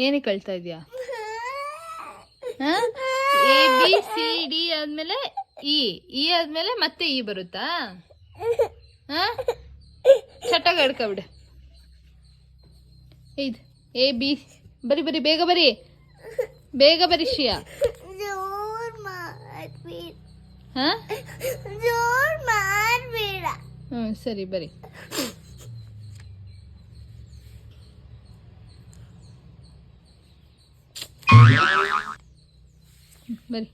ಏನಕ್ಕೆ ಕಳ್ತಾ ಇದೆಯಾ? ಎ ಬಿ ಸಿ ಡಿ ಆದ್ಮೇಲೆ ಇ ಇ ಆದ್ಮೇಲೆ ಮತ್ತೆ ಇ ಬರುತ್ತಾ? ಹಾ? ಚಟಾಗ ಹಿಡ್ಕೊಬಿಡು ಇದು ಎ ಬಿ ಬರಿ ಬರಿ ಬೇಗ ಬರಿ. ಬೇಗ ಬರಿ ಶಿಯಾ ಹಾ? ಹ್ಞೂ ಸರಿ ಬರಿ. ಬರಿ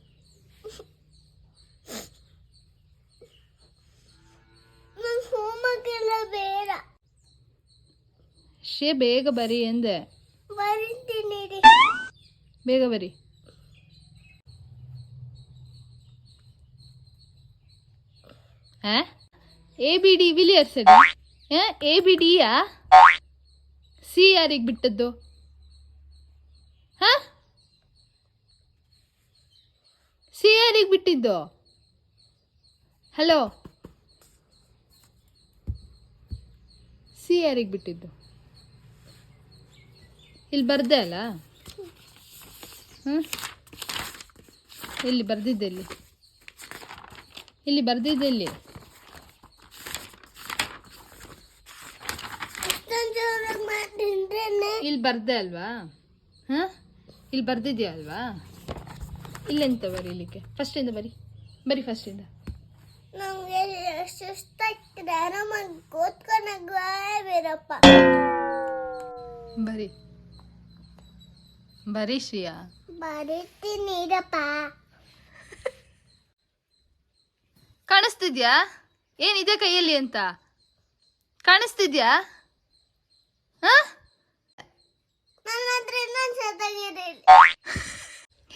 ಶೇ ಬೇಗ ಬರಿ ಎಂದೆ. ಬೇಗ ಬರಿ. ಎ ಬಿ ಡಿ ವಿಲಿಯರ್ ಸರಿ ಎ ಬಿ ಡಿಯಾ ಸಿ ಯಾರಿಗೆ ಬಿಟ್ಟದ್ದು? ಹಾ? ಸಿ ಆರಿಗೆ ಬಿಟ್ಟಿದ್ದು. ಹಲೋ ಸಿ ಯಾರಿಗೆ ಬಿಟ್ಟಿದ್ದು. ಇಲ್ಲಿ ಬರ್ದೆ ಅಲ್ಲ? ಹ್ಞೂ ಇಲ್ಲಿ ಬರ್ದಿದ್ದೆ ಇಲ್ಲಿ. ಇಲ್ಲಿ ಬರ್ದಿದ್ದೆ ಇಲ್ಲಿ. ಇಲ್ಲಿ ಬರ್ದೆ ಅಲ್ವಾ? ಹಾಂ? ಇಲ್ಲಿ ಬರ್ದಿದ್ಯಾ ಅಲ್ವಾ? ಇಲ್ಲೆಂತ ಬರೀಲಿಕ್ಕೆ? ಫಸ್ಟಿಂದ ಬರಿ. ಬರಿ ಫಸ್ಟಿಂದ. ನಂಗೆ ಸುಸ್ತಾಗ್ತದೆ ಆರಾಮಾಗಿ ಕೂತ್ಕೊಂಡಾಗ ಬೇರಪ್ಪ ಬರಿ. ಬರಿ ಶ್ರೀಯಾ. ಬರೀತೀನಿರಪ್ಪ ಕಾಣಿಸ್ತಿದ್ಯಾ? ಏನಿದೆ ಕೈಯಲ್ಲಿ ಅಂತ? ಕಾಣಿಸ್ತಿದ್ಯಾ? ಹಾಂ? ನನ್ನ ಹತ್ರ ಇನ್ನೊಂದು ಸತಾಗಿದೆ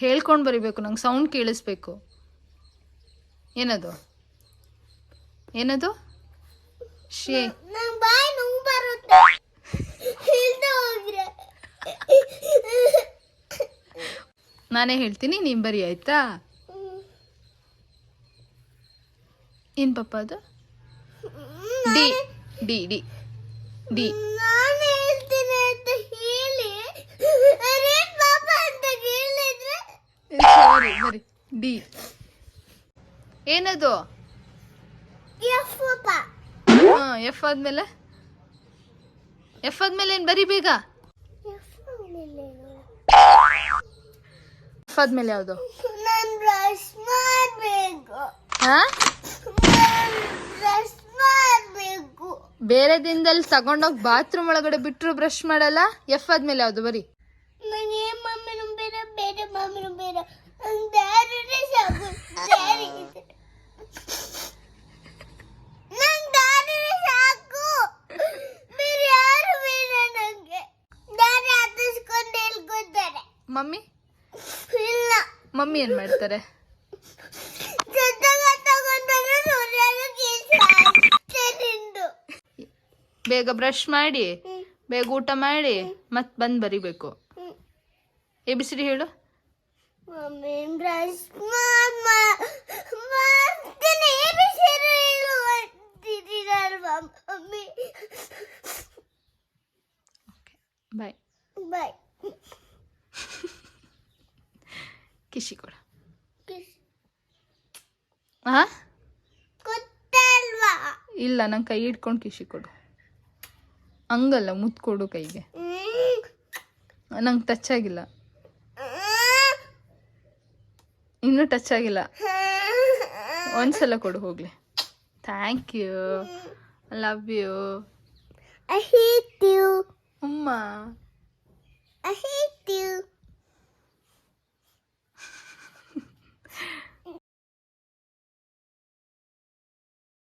ಹೇಳ್ಕೊಂಡು ಬರಿಬೇಕು ನಂಗೆ ಸೌಂಡ್ ಕೇಳಿಸ್ಬೇಕು. ಏನದು? ಏನದು? ಶೇ. ನಾನೇ ಹೇಳ್ತೀನಿ ನೀನು ಬರಿ ಆಯ್ತಾ? ಏನು ಪಪ್ಪ ಅದು? ಡಿ ಡಿ ಡಿ ಡಿ ನಾನು ಹೇಳ್ತೀನಿ ಅಂತ ಹೇಳಿ ರೇಟ್ ಪಾಪ ಅಂತ ಹೇಳಿದ್ರೆ ಸಾರಿ ಬರಿ ಡಿ. ಏನದು? ಹಾಂ ಎಫ್ ಆದ್ಮೇಲೆ? ಎಫ್ ಆದ್ಮೇಲೆ ಏನು ಬರಿ ಬೇಗ? ಎಫ್ ಆದ್ಮೇಲೆ ಯಾವುದು? ಬೇರೆ ದಿನದಲ್ಲಿ ತಗೊಂಡೋಗಿ ಬಾತ್ರೂಮ್ ಒಳಗಡೆ ಬಿಟ್ಟರು ಬ್ರಷ್ ಮಾಡಲ್ಲ? ಎಫ್ ಆದ್ಮೇಲೆ ಯಾವುದು? ಬರಿ. ಮಮ್ಮಿ? ಇಲ್ಲ. ಮಮ್ಮಿ ಏನು ಮಾಡ್ತಾರೆ? ಬೇಗ ಬ್ರಷ್ ಮಾಡಿ ಬೇಗ ಊಟ ಮಾಡಿ ಮತ್ತೆ ಬಂದು ಬರಿಬೇಕು. ಎ ಬಿ ಸಿ ಡಿ ಹೇಳು. ಮಮ್ಮಿ ಬ್ರಷ್ ಮಾಡ್ತೀನಿ ಏನು ಸೇರು ಹೇಳು ಅಂತಿದ್ದೀರಲ್ವಾ ಮಮ್ಮಿ ಬಾಯ್ ಬಾಯ್ ಕಿಶಿ করা ಹಾಂ ಗೊತ್ತಲ್ವಾ ಇಲ್ಲ ನಂಗೆ ಕೈ ಹಿಡ್ಕೊಂಡು ಕಿಶಿ ಕೊಡು. ಹಂಗಲ್ಲ ಮುತ್ತು ಕೊಡು ಕೈಗೆ. ನಂಗೆ ಟಚ್ ಆಗಿಲ್ಲ. ಇನ್ನೂ ಟಚ್ ಆಗಿಲ್ಲ. ಒಂದ್ಸಲ ಕೊಡು ಹೋಗ್ಲಿ. Thank you love you. ಅಮ್ಮ. ಐ.